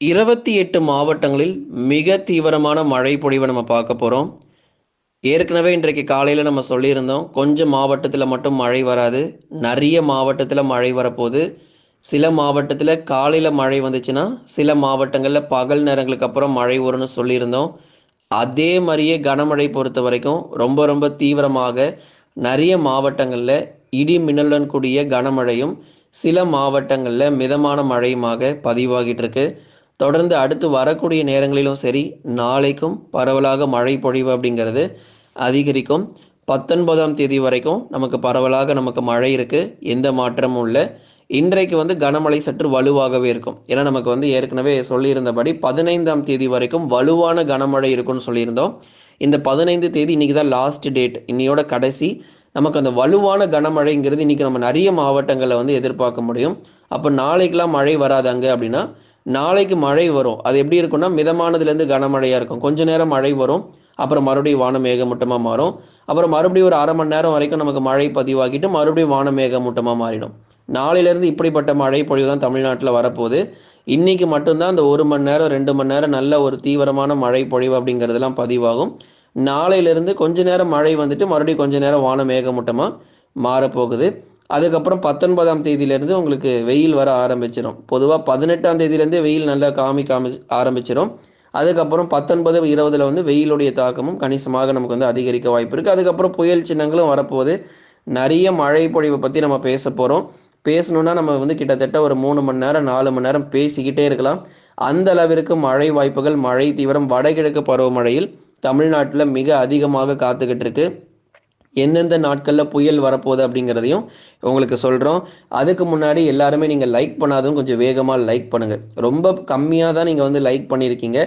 இருபத்தி எட்டு மாவட்டங்களில் மிக தீவிரமான மழை பொழிவை நம்ம பார்க்க போகிறோம் ஏற்கனவே இன்றைக்கு காலையில் நம்ம சொல்லியிருந்தோம் கொஞ்சம் மாவட்டத்தில் மட்டும் மழை வராது. நிறைய மாவட்டத்தில் மழை வரப்போகுது. சில மாவட்டத்தில் காலையில் மழை வந்துச்சுன்னா சில மாவட்டங்களில் பகல் நேரங்களுக்கு அப்புறம் மழை வரும்னு சொல்லியிருந்தோம். அதே மாதிரியே கனமழை பொறுத்த வரைக்கும் ரொம்ப ரொம்ப தீவிரமாக நிறைய மாவட்டங்களில் இடி மின்னலுடன் கூடிய கனமழையும் சில மாவட்டங்களில் மிதமான மழையுமாக பதிவாகிட்டு இருக்கு. தொடர்ந்து அடுத்து வரக்கூடிய நேரங்களிலும் சரி நாளைக்கும் பரவலாக மழை பொழிவு அப்படிங்கிறது அதிகரிக்கும். பத்தொன்பதாம் தேதி வரைக்கும் நமக்கு பரவலாக நமக்கு மழை இருக்குது எந்த மாற்றமும் இல்லை. இன்றைக்கு வந்து கனமழை சற்று வலுவாகவே இருக்கும். ஏன்னா நமக்கு வந்து ஏற்கனவே சொல்லியிருந்தபடி பதினைந்தாம் தேதி வரைக்கும் வலுவான கனமழை இருக்கும்னு சொல்லியிருந்தோம். இந்த பதினைந்து தேதி இன்றைக்கி தான் லாஸ்ட் டேட் இன்னையோட கடைசி. நமக்கு அந்த வலுவான கனமழைங்கிறது இன்றைக்கி நம்ம நிறைய மாவட்டங்களில் வந்து எதிர்பார்க்க முடியும். அப்போ நாளைக்கெலாம் மழை வராதாங்க அப்படின்னா நாளைக்கு மழை வரும். அது எப்படி இருக்கும்னா மிதமானதுலேருந்து கனமழையாக இருக்கும். கொஞ்ச நேரம் மழை வரும். அப்புறம் மறுபடியும் வானம் மேகமூட்டமாக மாறும். அப்புறம் மறுபடியும் ஒரு அரை மணி நேரம் வரைக்கும் நமக்கு மழை பதிவாகிட்டு மறுபடியும் வானம் மேகமூட்டமாக மாறிடும். நாளையிலேருந்து இப்படிப்பட்ட மழை பொழிவு தான் தமிழ்நாட்டில் வரப்போகுது. இன்றைக்கி மட்டும்தான் அந்த ஒரு மணி நேரம் ரெண்டு மணி நேரம் நல்ல ஒரு தீவிரமான மழை பொழிவு அப்படிங்கிறதெல்லாம் பதிவாகும். நாளையிலேருந்து கொஞ்ச நேரம் மழை வந்துட்டு மறுபடியும் கொஞ்ச நேரம் வான மேகமூட்டமாக மாறப்போகுது. அதுக்கப்புறம் பத்தொன்பதாம் தேதியிலேருந்து உங்களுக்கு வெயில் வர ஆரம்பிச்சிடும் பொதுவாக பதினெட்டாம் தேதியிலேருந்தே வெயில் நல்லா காமி காமி ஆரம்பிச்சிடும் அதுக்கப்புறம் பத்தொன்பது இருபதில் வந்து வெயிலுடைய தாக்கமும் கணிசமாக நமக்கு வந்து அதிகரிக்க வாய்ப்பு இருக்குது அதுக்கப்புறம் புயல் சின்னங்களும் வரப்போகுது. நிறைய மழை பொழிவை பற்றி நம்ம பேச போகிறோம் பேசணுன்னா நம்ம வந்து கிட்டத்தட்ட ஒரு மூணு மணி நேரம் நாலு மணி நேரம் பேசிக்கிட்டே இருக்கலாம். அந்த அளவிற்கு மழை வாய்ப்புகள் மழை தீவிரம் வடகிழக்கு பருவமழையில் தமிழ்நாட்டில் மிக அதிகமாக காத்துக்கிட்டு இருக்குது எந்தெந்த நாட்களில் புயல் வரப்போகுது அப்படிங்கிறதையும் உங்களுக்கு சொல்கிறோம் அதுக்கு முன்னாடி எல்லாருமே நீங்கள் லைக் பண்ணாதும் கொஞ்சம் வேகமாக லைக் பண்ணுங்கள் ரொம்ப கம்மியாக தான் நீங்கள் வந்து லைக் பண்ணியிருக்கீங்க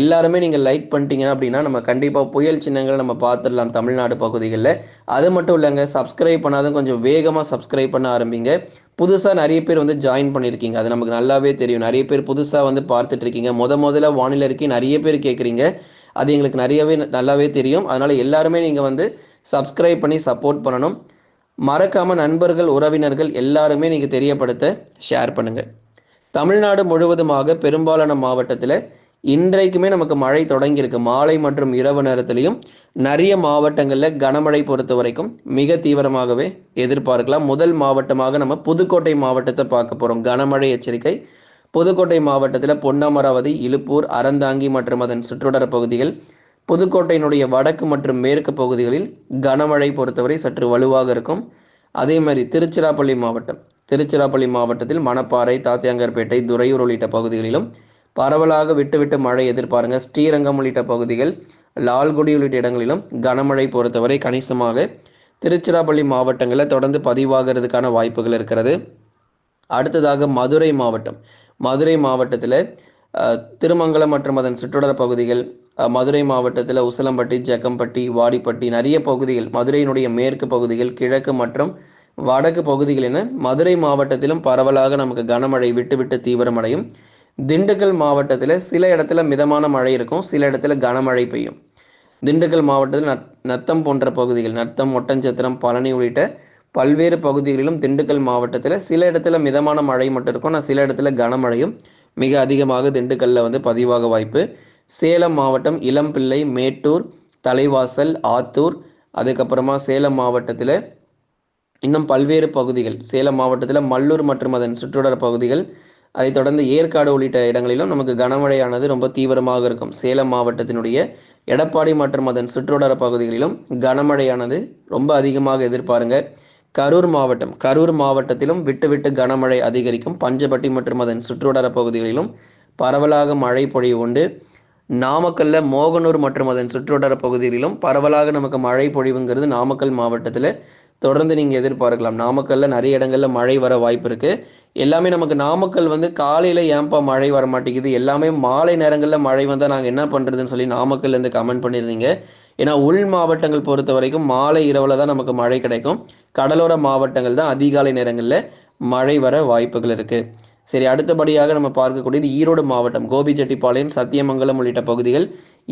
எல்லாருமே நீங்கள் லைக் பண்ணிட்டீங்க அப்படின்னா நம்ம கண்டிப்பாக புயல் சின்னங்களை நம்ம பார்த்துடலாம் தமிழ்நாடு பகுதிகளில். அது மட்டும் இல்லைங்க சப்ஸ்கிரைப் பண்ணாதும் கொஞ்சம் வேகமாக சப்ஸ்கிரைப் பண்ண ஆரம்பிங்க. புதுசாக நிறைய பேர் வந்து ஜாயின் பண்ணியிருக்கீங்க அது நமக்கு நல்லாவே தெரியும். நிறைய பேர் புதுசாக வந்து பார்த்துட்ருக்கீங்க முத முதல்ல வானிலை இருக்கி நிறைய பேர் கேட்குறீங்க. அது எங்களுக்கு நிறையவே நல்லாவே தெரியும். அதனால் எல்லாருமே நீங்கள் வந்து சப்ஸ்கிரைப் பண்ணி சப்போர்ட் பண்ணணும். மறக்காமல் நண்பர்கள் உறவினர்கள் எல்லாருமே நீங்கள் தெரியப்படுத்த ஷேர் பண்ணுங்கள் தமிழ்நாடு முழுவதுமாக பெரும்பாலான மாவட்டத்தில் இன்றைக்குமே நமக்கு மழை தொடங்கியிருக்கு. மாலை மற்றும் இரவு நேரத்திலையும் நிறைய மாவட்டங்களில் கனமழை பொறுத்த வரைக்கும் மிக தீவிரமாகவே எதிர்பார்க்கலாம். முதல் மாவட்டமாக நம்ம புதுக்கோட்டை மாவட்டத்தை பார்க்க போகிறோம் கனமழை எச்சரிக்கை. புதுக்கோட்டை மாவட்டத்தில் பொன்னமராவதி இலுப்பூர் அறந்தாங்கி மற்றும் அதன் சுற்றுவட்டார பகுதிகள் புதுக்கோட்டையினுடைய வடக்கு மற்றும் மேற்கு பகுதிகளில் கனமழை பொறுத்தவரை சற்று வலுவாக இருக்கும். அதே மாதிரி திருச்சிராப்பள்ளி மாவட்டம் திருச்சிராப்பள்ளி மாவட்டத்தில் மணப்பாறை தாத்தியாங்கர்பேட்டை துறையூர் உள்ளிட்ட பகுதிகளிலும் பரவலாக விட்டு விட்டு மழை எதிர்பாருங்க. ஸ்ரீரங்கம் உள்ளிட்ட பகுதிகள் லால்குடி உள்ளிட்ட இடங்களிலும் கனமழை பொறுத்தவரை கணிசமாக திருச்சிராப்பள்ளி மாவட்டங்களில் தொடர்ந்து பதிவாகிறதுக்கான வாய்ப்புகள் இருக்கிறது. அடுத்ததாக மதுரை மாவட்டம் மதுரை மாவட்டத்தில் திருமங்கலம் மற்றும் அதன் சுற்றுலா பகுதிகள் மதுரை மாவட்டத்தில் உசலம்பட்டி ஜக்கம்பட்டி வாடிப்பட்டி நிறைய பகுதிகள் மதுரையினுடைய மேற்கு பகுதிகள் கிழக்கு மற்றும் வடக்கு பகுதிகள் என மதுரை மாவட்டத்திலும் பரவலாக நமக்கு கனமழை விட்டு விட்டு தீவிரமடையும். திண்டுக்கல் மாவட்டத்தில் சில இடத்துல மிதமான மழை இருக்கும் சில இடத்துல கனமழை பெய்யும். திண்டுக்கல் மாவட்டத்தில் நத் நத்தம் போன்ற பகுதிகள் நத்தம் ஒட்டஞ்சத்திரம் பழனி உள்ளிட்ட பல்வேறு பகுதிகளிலும் திண்டுக்கல் மாவட்டத்தில் சில இடத்துல மிதமான மழை மட்டும் இருக்கும் ஆனால் சில இடத்துல கனமழையும் மிக அதிகமாக திண்டுக்கல்லில் வந்து பதிவாக வாய்ப்பு. சேலம் மாவட்டம் இளம்பிள்ளை மேட்டூர் தலைவாசல் ஆத்தூர் அதுக்கப்புறமா சேலம் மாவட்டத்தில் இன்னும் பல்வேறு பகுதிகள். சேலம் மாவட்டத்தில் மல்லூர் மற்றும் அதன் சுற்றுவட பகுதிகள். அதைத் தொடர்ந்து ஏற்காடு உள்ளிட்ட இடங்களிலும் நமக்கு கனமழையானது ரொம்ப தீவிரமாக இருக்கும். சேலம் மாவட்டத்தினுடைய எடப்பாடி மற்றும் அதன் சுற்றுவட பகுதிகளிலும் கனமழையானது ரொம்ப அதிகமாக எதிர்பாருங்க. கரூர் மாவட்டம். கரூர் மாவட்டத்திலும் விட்டு விட்டு கனமழை அதிகரிக்கும். பஞ்சப்பட்டி மற்றும் அதன் சுற்றுவட்டார பகுதிகளிலும் பரவலாக மழை பொழிவு உண்டு. நாமக்கல்ல மோகனூர் மற்றும் அதன் சுற்றுவட்டார பகுதிகளிலும் பரவலாக நமக்கு மழை பொழிவுங்கிறது நாமக்கல் மாவட்டத்தில். தொடர்ந்து நீங்கள் எதிர்பார்க்கலாம். நாமக்கல்லில் நிறைய இடங்களில் மழை வர வாய்ப்பு இருக்குது எல்லாமே நமக்கு நாமக்கல் வந்து காலையில் ஏன்பா மழை வர மாட்டேங்குது எல்லாமே மாலை நேரங்களில் மழை வந்தால் நாங்கள் என்ன பண்ணுறதுன்னு சொல்லி நாமக்கல்லேருந்து கமெண்ட் பண்ணியிருந்தீங்க ஏன்னா உள் மாவட்டங்கள் பொறுத்த வரைக்கும் மாலை இரவில் தான் நமக்கு மழை கிடைக்கும். கடலோர மாவட்டங்கள் தான் அதிகாலை நேரங்களில் மழை வர வாய்ப்புகள் இருக்குது சரி அடுத்தபடியாக நம்ம பார்க்கக்கூடியது ஈரோடு மாவட்டம் கோபிச்செட்டிப்பாளையம் சத்தியமங்கலம் உள்ளிட்ட பகுதிகள்.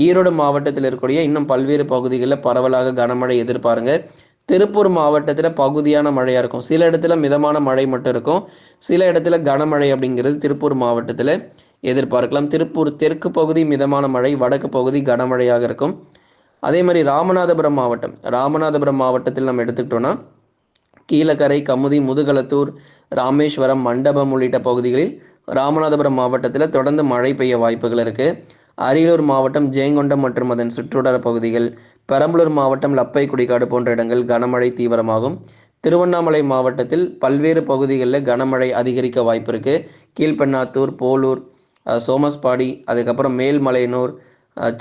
ஈரோடு மாவட்டத்தில் இருக்கக்கூடிய இன்னும் பல்வேறு பகுதிகளில் பரவலாக கனமழை எதிர்பாருங்க. திருப்பூர் மாவட்டத்தில் பகுதியான மழையாக இருக்கும். சில இடத்துல மிதமான மழை மட்டும் இருக்கும். சில இடத்துல கனமழை அப்படிங்கிறது திருப்பூர் மாவட்டத்தில் எதிர்பார்க்கலாம். திருப்பூர் தெற்கு பகுதி மிதமான மழை வடக்கு பகுதி கனமழையாக இருக்கும். அதே மாதிரி ராமநாதபுரம் மாவட்டம். ராமநாதபுரம் மாவட்டத்தில் நம்ம எடுத்துக்கிட்டோன்னா கீழக்கரை கமுதி முதுகலத்தூர் ராமேஸ்வரம் மண்டபம் உள்ளிட்ட பகுதிகளில் ராமநாதபுரம் மாவட்டத்தில் தொடர்ந்து மழை பெய்ய வாய்ப்புகள் இருக்குது அரியலூர் மாவட்டம் ஜெயங்கொண்டம் மற்றும் அதன் சுற்றுவட்டார பகுதிகள் பெரம்பலூர் மாவட்டம் லப்பை குடிக்காடு போன்ற இடங்கள் கனமழை தீவிரமாகும். திருவண்ணாமலை மாவட்டத்தில் பல்வேறு பகுதிகளில் கனமழை அதிகரிக்க வாய்ப்பு இருக்குது கீழ்பெண்ணாத்தூர் போலூர் சோமஸ்பாடி அதுக்கப்புறம் மேல்மலையனூர்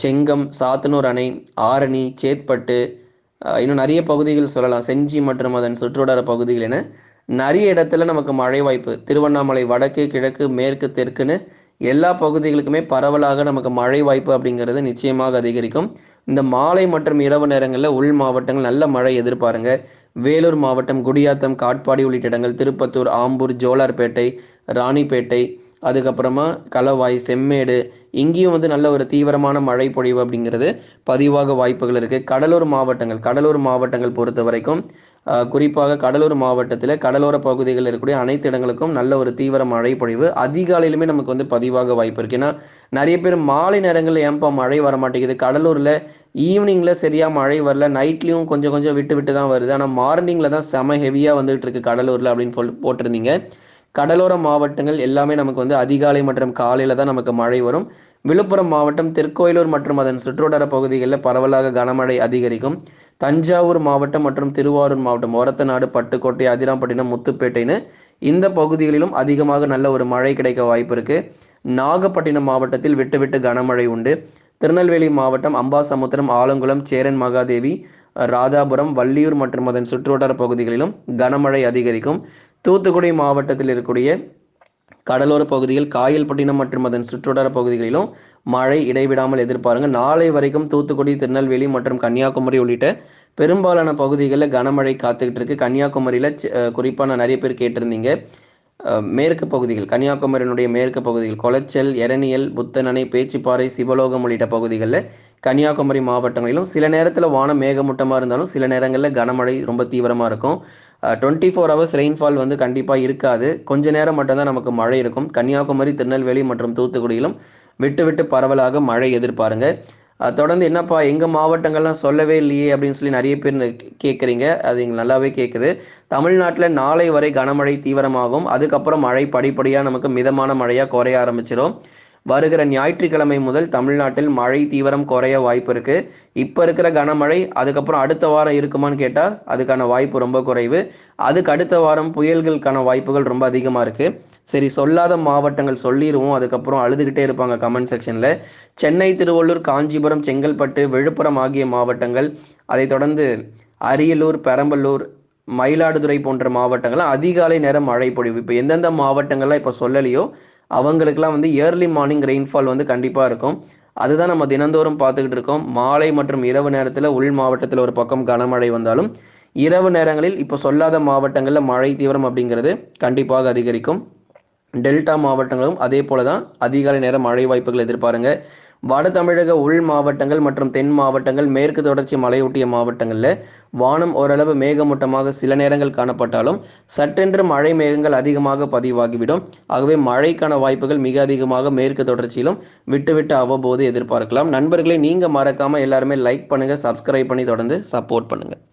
செங்கம் சாத்தனூர் அணை ஆரணி சேத்பட்டு இன்னும் நிறைய பகுதிகள் சொல்லலாம். செஞ்சி மற்றும் அதன் சுற்றுவட்டார பகுதிகள் என நிறைய இடத்துல நமக்கு மழை வாய்ப்பு. திருவண்ணாமலை வடக்கு கிழக்கு மேற்கு தெற்குன்னு எல்லா பகுதிகளுக்குமே பரவலாக நமக்கு மழை வாய்ப்பு அப்படிங்கிறது நிச்சயமாக அதிகரிக்கும். இந்த மாலை மற்றும் இரவு நேரங்களில் உள் மாவட்டங்கள் நல்ல மழை எதிர்பாருங்க. வேலூர் மாவட்டம் குடியாத்தம் காட்பாடி உள்ளிட்ட இடங்கள் திருப்பத்தூர் ஆம்பூர் ஜோலார்பேட்டை ராணிப்பேட்டை அதுக்கப்புறமா களவாய் செம்மேடு இங்கேயும் வந்து நல்ல ஒரு தீவிரமான மழை பொழிவு அப்படிங்கிறது பதிவாக வாய்ப்புகள் இருக்குது கடலூர் மாவட்டங்கள் கடலூர் மாவட்டங்கள் பொறுத்த வரைக்கும் குறிப்பாக கடலூர் மாவட்டத்தில் கடலோர பகுதிகளில் இருக்கக்கூடிய அனைத்து இடங்களுக்கும் நல்ல ஒரு தீவிர மழை பொழிவு அதிகாலையிலுமே நமக்கு வந்து பதிவாக வாய்ப்பு இருக்குது ஏன்னா நிறைய பேர் மாலை நேரங்களில் ஏன்பா மழை வர மாட்டேங்குது கடலூரில் ஈவினிங்கில் சரியாக மழை வரல. நைட்லேயும் கொஞ்சம் கொஞ்சம் விட்டு விட்டு தான் வருது. ஆனால் மார்னிங்கில் தான் செம ஹெவியாக வந்துகிட்டு இருக்கு கடலூரில் அப்படின்னு போல் போட்டிருந்தீங்க. கடலோர மாவட்டங்கள் எல்லாமே நமக்கு வந்து அதிகாலை மற்றும் காலையில் தான் நமக்கு மழை வரும். விழுப்புரம் மாவட்டம் திருக்கோயிலூர் மற்றும் அதன் சுற்றுவட்டார பகுதிகளில் பரவலாக கனமழை அதிகரிக்கும். தஞ்சாவூர் மாவட்டம் மற்றும் திருவாரூர் மாவட்டம் ஒரத்தநாடு பட்டுக்கோட்டை அதிராம்பட்டினம் முத்துப்பேட்டைன்னு இந்த பகுதிகளிலும் அதிகமாக நல்ல ஒரு மழை கிடைக்க வாய்ப்பு இருக்குது நாகப்பட்டினம் மாவட்டத்தில் விட்டு விட்டு கனமழை உண்டு. திருநெல்வேலி மாவட்டம் அம்பாசமுத்திரம் ஆலங்குளம் சேரன் மகாதேவி ராதாபுரம் வள்ளியூர் மற்றும் அதன் சுற்றுவட்டார பகுதிகளிலும் கனமழை அதிகரிக்கும். தூத்துக்குடி மாவட்டத்தில் இருக்கக்கூடிய கடலோர பகுதியில் காயல்பட்டினம் மற்றும் அதன் சுற்றுவட்டார பகுதிகளிலும் மழை இடைவிடாமல் எதிர்பாருங்க. நாளை வரைக்கும் தூத்துக்குடி திருநெல்வேலி மற்றும் கன்னியாகுமரி உள்ளிட்ட பெரும்பாலான பகுதிகளில் கனமழை காத்துக்கிட்டு இருக்கு. கன்னியாகுமரியில் குறிப்பாக நான் நிறைய பேர் கேட்டிருந்தீங்க. மேற்கு பகுதிகள் கன்னியாகுமரியினுடைய மேற்கு பகுதிகள் கொளச்சல் எரணியல் புத்தனணை பேச்சிப்பாறை சிவலோகம் உள்ளிட்ட பகுதிகளில் கன்னியாகுமரி மாவட்டங்களிலும் சில நேரத்தில் வானம் மேகமூட்டமாக இருந்தாலும் சில நேரங்களில் கனமழை ரொம்ப தீவிரமாக இருக்கும். டுவெண்ட்டி ஃபோர் ஹவர்ஸ் ரெயின்ஃபால் வந்து கண்டிப்பாக இருக்காது. கொஞ்ச நேரம் மட்டும்தான் நமக்கு மழை இருக்கும். கன்னியாகுமரி திருநெல்வேலி மற்றும் தூத்துக்குடியிலும் விட்டு விட்டு பரவலாக மழை எதிர்பாருங்க. தொடர்ந்து என்னப்பா எங்கள் மாவட்டங்கள்லாம் சொல்லவே இல்லையே அப்படின்னு சொல்லி நிறைய பேர் கேட்குறீங்க அது எங்களுக்கு நல்லாவே கேட்குது தமிழ்நாட்டில் நாளை வரை கனமழை தீவிரமாகும். அதுக்கப்புறம் மழை படிப்படியாக நமக்கு மிதமான மழையாக குறைய ஆரம்பிச்சிடும் வருகிற ஞாயிற்றுக்கிழமை முதல் தமிழ்நாட்டில் மழை தீவிரம் குறைய வாய்ப்பு இருக்கு. இப்போ இருக்கிற கனமழை அதுக்கப்புறம் அடுத்த வாரம் இருக்குமான்னு கேட்டால் அதுக்கான வாய்ப்பு ரொம்ப குறைவு. அதுக்கு அடுத்த வாரம் புயல்களுக்கான வாய்ப்புகள் ரொம்ப அதிகமாக இருக்கு. சரி சொல்லாத மாவட்டங்கள் சொல்லிடுவோம் அதுக்கப்புறம் அழுதுகிட்டே இருப்பாங்க கமெண்ட் செக்ஷனில். சென்னை திருவள்ளூர் காஞ்சிபுரம் செங்கல்பட்டு விழுப்புரம் ஆகிய மாவட்டங்கள் அதைத் தொடர்ந்து அரியலூர் பெரம்பலூர் மயிலாடுதுறை போன்ற மாவட்டங்கள்லாம் அதிகாலை நேரம் மழை பொழிவு. இப்போ எந்தெந்த மாவட்டங்கள்லாம் இப்போ சொல்லலையோ அவங்களுக்குலாம் வந்து இயர்லி மார்னிங் ரெயின்ஃபால் வந்து கண்டிப்பாக இருக்கும். அதுதான் நம்ம தினந்தோறும் பார்த்துக்கிட்டு இருக்கோம். மாலை மற்றும் இரவு நேரத்தில் உள் மாவட்டத்தில் ஒரு பக்கம் கனமழை வந்தாலும் இரவு நேரங்களில் இப்போ சொல்லாத மாவட்டங்களில் மழை தீவிரம் அப்படிங்கிறது கண்டிப்பாக அதிகரிக்கும். டெல்டா மாவட்டங்களும் அதே போல தான் அதிகாலை நேரம் மழை வாய்ப்புகள் எதிர்பாருங்க. வட தமிழக உள் மாவட்டங்கள் மற்றும் தென் மாவட்டங்கள் மேற்கு தொடர்ச்சி மலையொட்டிய மாவட்டங்களில் வானம் ஓரளவு மேகமூட்டமாக சில நேரங்கள் காணப்பட்டாலும் சட்டென்று மழை மேகங்கள் அதிகமாக பதிவாகிவிடும். ஆகவே மழைக்கான வாய்ப்புகள் மிக அதிகமாக மேற்கு தொடர்ச்சியிலும் விட்டுவிட்டு அவ்வப்போது எதிர்பார்க்கலாம். நண்பர்களை நீங்கள் மறக்காமல் எல்லாருமே லைக் பண்ணுங்கள் சப்ஸ்கிரைப் பண்ணி தொடர்ந்து சப்போர்ட் பண்ணுங்கள்